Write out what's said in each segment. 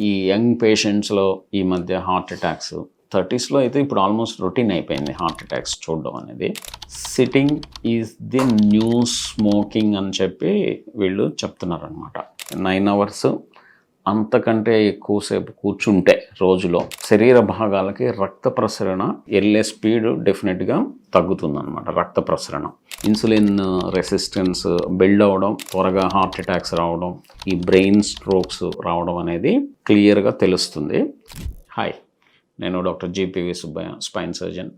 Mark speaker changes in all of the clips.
Speaker 1: ఈ యంగ్ పేషెంట్స్లో ఈ మధ్య హార్ట్ అటాక్స్ థర్టీస్లో అయితే ఇప్పుడు ఆల్మోస్ట్ రొటీన్ అయిపోయింది హార్ట్ అటాక్స్ చూడడం అనేది. Sitting is the new smoking అని చెప్పి వీళ్ళు చెప్తున్నారు అనమాట నైన్ అవర్స్ అంతకంటే ఎక్కువసేపు కూర్చుంటే రోజులో శరీర భాగాలకి రక్త ప్రసరణ వెళ్ళే స్పీడ్ డెఫినెట్గా తగ్గుతుందన్నమాట రక్త ప్రసరణ. ఇన్సులిన్ రెసిస్టెన్స్ బిల్డ్ అవ్వడం త్వరగా హార్ట్ అటాక్స్ రావడం ఈ బ్రెయిన్ స్ట్రోక్స్ రావడం అనేది క్లియర్గా తెలుస్తుంది. హాయ్ నేను doctor GPV Subbaiah spine surgeon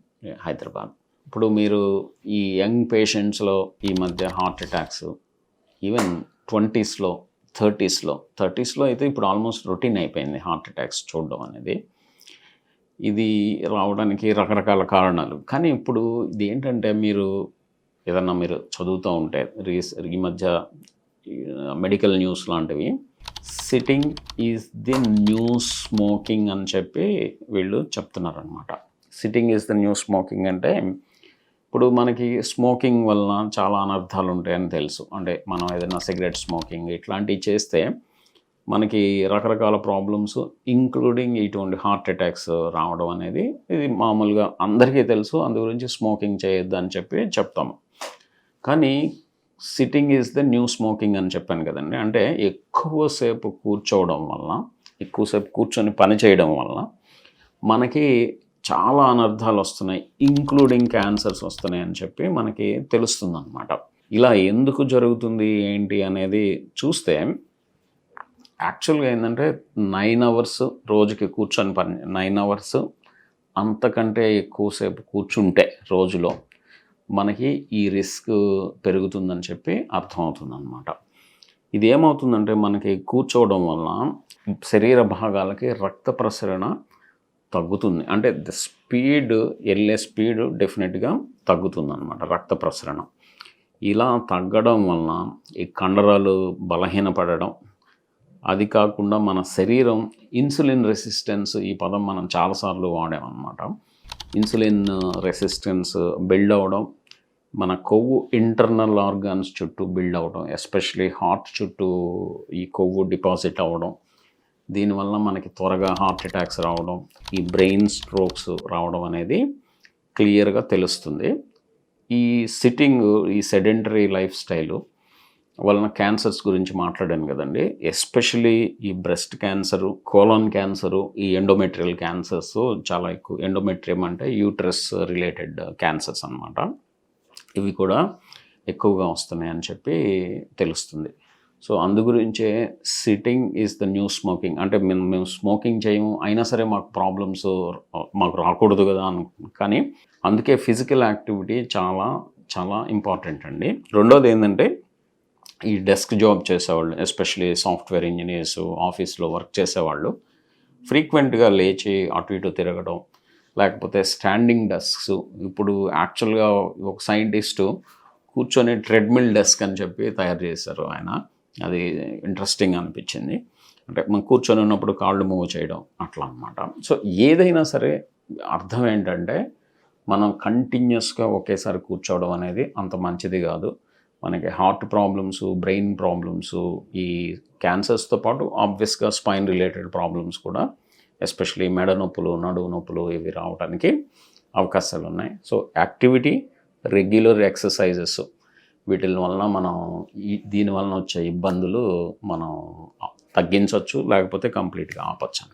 Speaker 1: Hyderabad. ఇప్పుడు మీరు ఈ యంగ్ పేషెంట్స్లో ఈ మధ్య హార్ట్ అటాక్స్ ఈవెన్ ట్వంటీస్లో థర్టీస్లో. థర్టీస్లో అయితే ఇప్పుడు ఆల్మోస్ట్ రొటీన్ అయిపోయింది హార్ట్ అటాక్స్ చూడడం అనేది. ఇది రావడానికి రకరకాల కారణాలు. కానీ ఇప్పుడు ఇది ఏంటంటే మీరు ఏదన్నా మీరు చదువుతూ ఉంటే రీస్ ఈ మధ్య మెడికల్ న్యూస్ లాంటివి sitting is the new smoking అని చెప్పి వీళ్ళు చెప్తున్నారనమాట sitting is the new smoking అంటే ఇప్పుడు మనకి స్మోకింగ్ వలన చాలా అనర్థాలు ఉంటాయని తెలుసు. అంటే మనం ఏదైనా సిగరెట్ స్మోకింగ్ ఇట్లాంటివి చేస్తే మనకి రకరకాల ప్రాబ్లమ్స్ ఇంక్లూడింగ్ ఇటువంటి హార్ట్ అటాక్స్ రావడం అనేది ఇది మామూలుగా అందరికీ తెలుసు. అందు గురించి స్మోకింగ్ చేయొద్దు అని చెప్పి చెప్తాము కానీ sitting is the new smoking అని చెప్పాను కదండి. అంటే ఎక్కువసేపు కూర్చోవడం వలన ఎక్కువసేపు కూర్చొని పని చేయడం వలన మనకి చాలా అనర్థాలు వస్తున్నాయి ఇంక్లూడింగ్ క్యాన్సర్స్ వస్తున్నాయి అని చెప్పి మనకి తెలుస్తుంది అనమాట ఇలా ఎందుకు జరుగుతుంది ఏంటి అనేది చూస్తే యాక్చువల్గా ఏంటంటే నైన్ అవర్స్ రోజుకి కూర్చొని పని నైన్ అవర్స్ అంతకంటే ఎక్కువసేపు కూర్చుంటే రోజులో మనకి ఈ రిస్క్ పెరుగుతుందని చెప్పి అర్థమవుతుంది అనమాట ఇది ఏమవుతుందంటే మనకి కూర్చోవడం వల్ల శరీర భాగాలకి రక్త ప్రసరణ తగ్గుతుంది. అంటే ద స్పీడ్ వెళ్ళే స్పీడ్ డెఫినెట్గా తగ్గుతుంది అనమాట రక్త ప్రసరణ. ఇలా తగ్గడం వలన ఈ కండరాలు బలహీనపడడం అది కాకుండా మన శరీరం ఇన్సులిన్ రెసిస్టెన్స్ ఈ పదం మనం చాలాసార్లు వాడామన్నమాట. ఇన్సులిన్ రెసిస్టెన్స్ బిల్డ్ అవ్వడం మన కొవ్వు ఇంటర్నల్ ఆర్గాన్స్ చుట్టూ బిల్డ్ అవ్వడం ఎస్పెషలీ హార్ట్ చుట్టూ ఈ కొవ్వు డిపాజిట్ అవ్వడం దీనివల్ల మనకి త్వరగా హార్ట్ అటాక్స్ రావడం ఈ బ్రెయిన్ స్ట్రోక్స్ రావడం అనేది క్లియర్గా తెలుస్తుంది. ఈ సిట్టింగ్ ఈ సెడెంటరీ లైఫ్ స్టైలు వలన క్యాన్సర్స్ గురించి మాట్లాడాను కదండి. ఎస్పెషలీ ఈ బ్రెస్ట్ క్యాన్సరు కోలాన్ క్యాన్సరు ఈ ఎండోమెట్రియల్ క్యాన్సర్స్ చాలా ఎక్కువ. ఎండోమెట్రియం అంటే యూట్రస్ రిలేటెడ్ క్యాన్సర్స్ అనమాట ఇవి కూడా ఎక్కువగా వస్తున్నాయి అని చెప్పి తెలుస్తుంది. సో అందు గురించే sitting is the new smoking అంటే మేము మేము స్మోకింగ్ చేయము అయినా సరే మాకు ప్రాబ్లమ్స్ మాకు రాకూడదు కదా అను కానీ అందుకే ఫిజికల్ యాక్టివిటీ చాలా చాలా ఇంపార్టెంట్ అండి. రెండోది ఏంటంటే ఈ డెస్క్ జాబ్ చేసేవాళ్ళు ఎస్పెషలీ సాఫ్ట్వేర్ ఇంజనీర్స్ ఆఫీస్లో వర్క్ చేసేవాళ్ళు ఫ్రీక్వెంట్గా లేచి అటు ఇటు తిరగడం లేకపోతే స్టాండింగ్ డెస్క్స్ ఇప్పుడు యాక్చువల్గా ఒక సైంటిస్టు కూర్చొని ట్రెడ్మిల్ డెస్క్ అని చెప్పి తయారు చేశారు ఆయన. అది ఇంట్రెస్టింగ్ అనిపించింది. అంటే మనం కూర్చొని ఉన్నప్పుడు కాళ్ళు మూవ్ చేయడం అట్లా అనమాట సో ఏదైనా సరే అర్థం ఏంటంటే మనం కంటిన్యూస్గా ఒకేసారి కూర్చోవడం అనేది అంత మంచిది కాదు. మనకి హార్ట్ ప్రాబ్లమ్స్ బ్రెయిన్ ప్రాబ్లమ్స్ ఈ క్యాన్సర్స్తో పాటు ఆబ్వియస్గా స్పైన్ రిలేటెడ్ ప్రాబ్లమ్స్ కూడా ఎస్పెషలీ మెడ నొప్పులు నడువు నొప్పులు ఇవి రావడానికి అవకాశాలు ఉన్నాయి సో యాక్టివిటీ రెగ్యులర్ ఎక్సర్సైజెస్ వీటి వలన మనం ఈ దీని వలన వచ్చే ఇబ్బందులు మనం తగ్గించవచ్చు లేకపోతే కంప్లీట్గా ఆపచ్చు